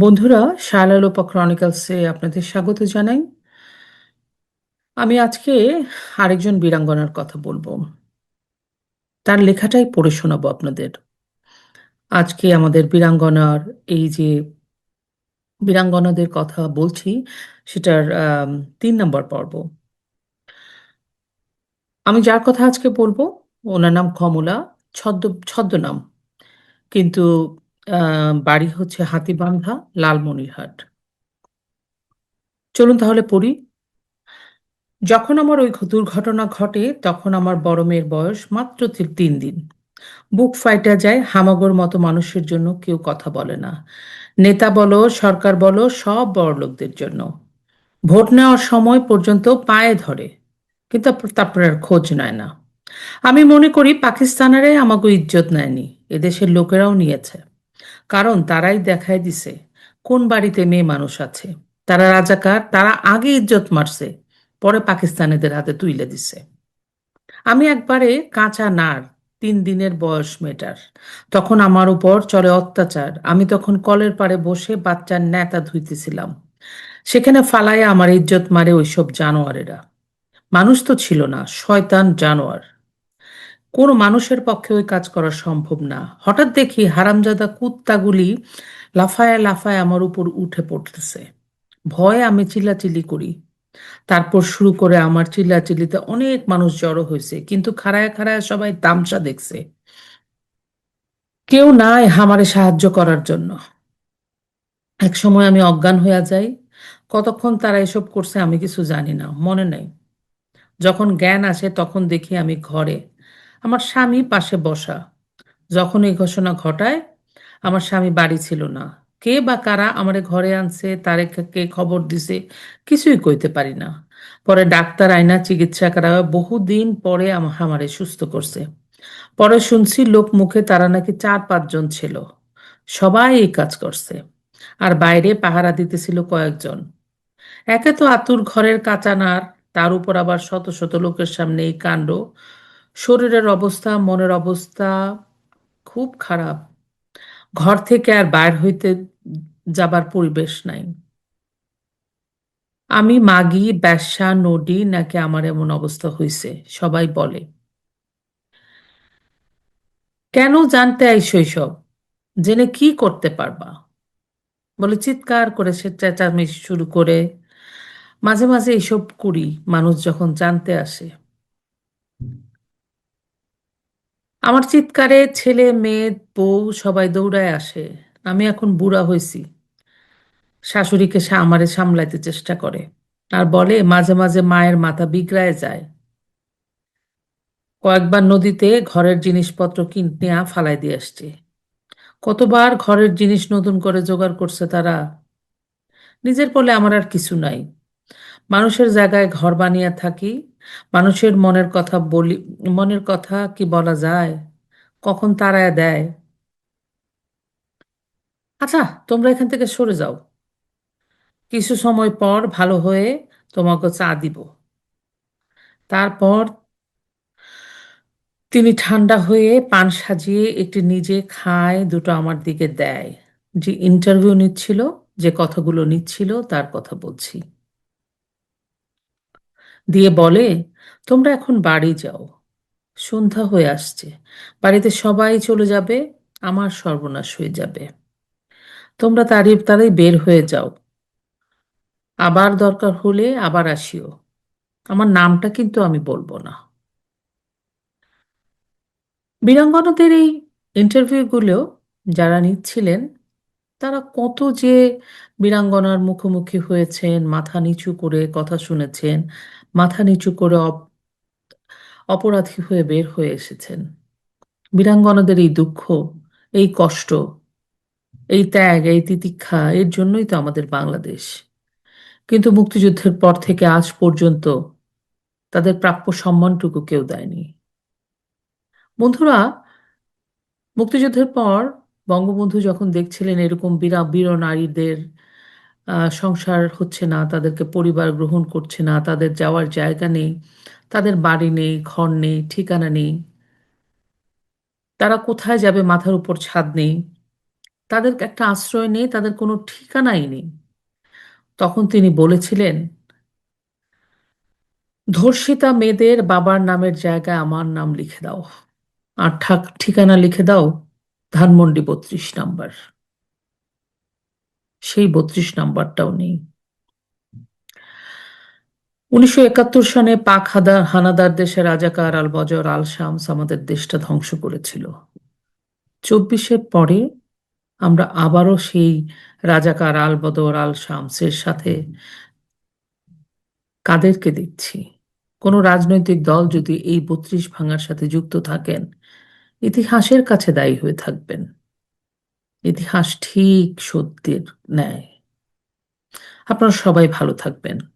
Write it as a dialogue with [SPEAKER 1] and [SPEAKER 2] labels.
[SPEAKER 1] বন্ধুরা শায়ালালোপা ক্রনিকলসে আপনাদের স্বাগত জানাই। আমি আজকে আরেকজন বীরাঙ্গনার কথা বলব। তার লেখাটাই পড়ে শোনাবো আপনাদের। আজকে আমাদের বীরাঙ্গনার এই যে বীরাঙ্গনাদের কথা বলছি, সেটার তিন নম্বর পর্ব। আমি যার কথা আজকে বলব, ওনার নাম কমলা, ছদ্ম, ছদ্মনাম। কিন্তু বাড়ি হচ্ছে হাতিবান্ধা, লালমনিরহাট। চলুন তাহলে পড়ি। যখন আমার ওই দুর্ঘটনা ঘটে, তখন আমার বড় মেয়ের বয়স মাত্র তিন দিন। বুক ফাইটা যায়, হামাগোর মতো মানুষের জন্য কেউ কথা বলে না। নেতা বলো, সরকার বলো, সব বড়লোকদের জন্য। ভোট নেওয়ার সময় পর্যন্ত পায়ে ধরে, কিন্তু তারপর তারপর আর খোঁজ নেয় না। আমি মনে করি পাকিস্তানেরাই আমাকে ইজ্জত নেয়নি, এদেশের লোকেরাও নিয়েছে। কারণ তারাই দেখায় দিছে কোন বাড়িতে মেয়ে মানুষ আছে। তারা রাজাকার, তারা আগে ইজ্জত মারছে, পরে পাকিস্তানিদের হাতে তুইলে দিছে। আমি একবারে কাঁচা নার, তিন দিনের বয়স মেয়েটার। তখন আমার উপর চলে অত্যাচার। আমি তখন কলের পাড়ে বসে বাচ্চার ন্যাতা ধুইতেছিলাম। সেখানে ফালায় আমার ইজ্জত মারে ওইসব জানোয়ারেরা। মানুষ তো ছিল না, শয়তান জানোয়ার। কোনো মানুষের পক্ষে ওই কাজ করা সম্ভব না। হঠাৎ দেখি হারামজাদা কুত্তাগুলি লাফায় লাফায় আমার উপর উঠে পড়তেছে। ভয়ে আমি চিল্লাচিল্লি করি। তারপর শুরু করে আমার চিল্লাচিল্লিতে অনেক মানুষ জড়ো হয়েছে, কিন্তু খাড়ায় খাড়ায় সবাই তামসা দেখছে। কেউ নাই আমারে সাহায্য করার জন্য। এক সময় আমি অজ্ঞান হইয়া যাই। কতক্ষণ তারা এসব করছে আমি কিছু জানি না, মনে নেই। যখন জ্ঞান আসে তখন দেখি আমি ঘরে আমার স্বামী পাশে বসা। যখন এই ঘোষণা ঘটায়, আমার স্বামী বাড়ি ছিল না। কে বা কারা আমারে ঘরে আনছে, তারে কে খবর দিছে, কিছুই কইতে পারি না। পরে ডাক্তার আইনা চিকিৎসা করা বহুদিন পরে আম- আমারে সুস্থ করছে। পরে শুনছি লোক মুখে তারা নাকি চার, পাঁচজন ছিল। সবাই এই কাজ করছে। আর বাইরে পাহারা দিতেছিল কয়েকজন। একে তো আতুর ঘরের কাঁচা নার তার উপর আবার শত শত লোকের সামনে এই কাণ্ড। শরীরের অবস্থা, মনের অবস্থা খুব খারাপ। ঘর থেকে আর বাইর হইতে যাবার পরিবেশ নাই। আমি মাগি ব্যাশ্যা নডি নাকি আমার এমন অবস্থা হইছে, সবাই বলে। কেন জানতে আইসো সব জেনে কি করতে পারবা? বলে চিৎকার করে সে চেঁচামেচি শুরু করে। মাঝে মাঝে এইসব করি, মানুষ যখন জানতে আসে। আমার চিৎকারে ছেলে, মেয়ে, বউ সবাই দৌড়ায় আসে। আমি এখন বুড়া হয়েছি শাশুড়িকে সা আমারে সামলাইতে চেষ্টা করে। আর বলে, মাঝে মাঝে মায়ের মাথা বিগড়ায় যায়। কয়েকবার নদীতে ঘরের জিনিসপত্র কিনে ফালাই দিয়ে আসছে। কতবার ঘরের জিনিস নতুন করে জোগাড় করছে তারা। নিজের বলে আমার আর কিছু নাই। মানুষের জায়গায় ঘর বানিয়ে থাকি। মানুষের মনের কথা বলি, মনের কথা কি বলা যায়? কখন তাড়ায় দেয়? আচ্ছা তোমরা এখান থেকে সরে যাও। কিছু সময় পর ভালো হয়ে তোমাকে চা দিব। তারপর তিনি ঠান্ডা হয়ে পান সাজিয়ে একটি নিজে খায় দুটো আমার দিকে দেয়। যে ইন্টারভিউ নিচ্ছিল, যে কথাগুলো নিচ্ছিল, তার কথা বলছি। দিয়ে বলে, তোমরা এখন বাড়ি যাও। সন্ধ্যা হয়ে আসছে। বাড়িতে সবাই চলে যাবে, আমার সর্বনাশ হয়ে যাবে। তোমরা তারই তারাই বের হয়ে যাও। আবার দরকার হলে আবার আসিও। আমার নামটা কিন্তু আমি বলব না। বীরাঙ্গনাদের এই ইন্টারভিউগুলো যারা নিচ্ছিলেন, তারা কত যে বীরাঙ্গনার মুখোমুখি হয়েছেন, মাথা নিচু করে কথা শুনেছেন মাথা নিচু করে অপ- অপরাধী হয়ে বের হয়ে এসেছেন। বীরাঙ্গনাদের এই দুঃখ, এই কষ্ট, এই ত্যাগ, এই তিতিক্ষা, এর জন্যই তো আমাদের বাংলাদেশ। কিন্তু মুক্তিযুদ্ধের পর থেকে আজ পর্যন্ত তাদের প্রাপ্য সম্মানটুকু কেউ দেয়নি। বন্ধুরা, মুক্তিযুদ্ধের পর বঙ্গবন্ধু যখন দেখছিলেন এরকম বীরা, বীর নারীদের সংসার হচ্ছে না, তাদেরকে পরিবার গ্রহণ করছে না, তাদের যাওয়ার জায়গা নেই, তাদের বাড়ি নেই, ঘর নেই, ঠিকানা নেই। তারা কোথায় যাবে মাথার উপর ছাদ নেই। তাদের একটা আশ্রয় নেই, তাদের কোনো ঠিকানাই নেই। তখন তিনি বলেছিলেন, ধর্ষিতা মেয়েদের বাবার নামের জায়গায় আমার নাম লিখে দাও। আর ঠাক ঠিকানা লিখে দাও, ধানমন্ডি বত্রিশ নাম্বার। সেই বত্রিশ নাম্বারটাও নেই। উনিশশো একাত্তর সনে পাক হাদা, হানাদার দেশে রাজাকার আল বজর আল শামস আমাদের দেশটা ধ্বংস করেছিল। চব্বিশের পরে আমরা আবারও সেই রাজাকার আল বদর আল শামসের সাথে কাদেরকে দেখছি। কোনো রাজনৈতিক দল যদি এই বত্রিশ ভাঙার সাথে যুক্ত থাকেন, ইতিহাসের কাছে দায়ী হয়ে থাকবেন। ইতিহাস ঠিক সত্যের ন্যায়। আপনারা সবাই ভালো থাকবেন।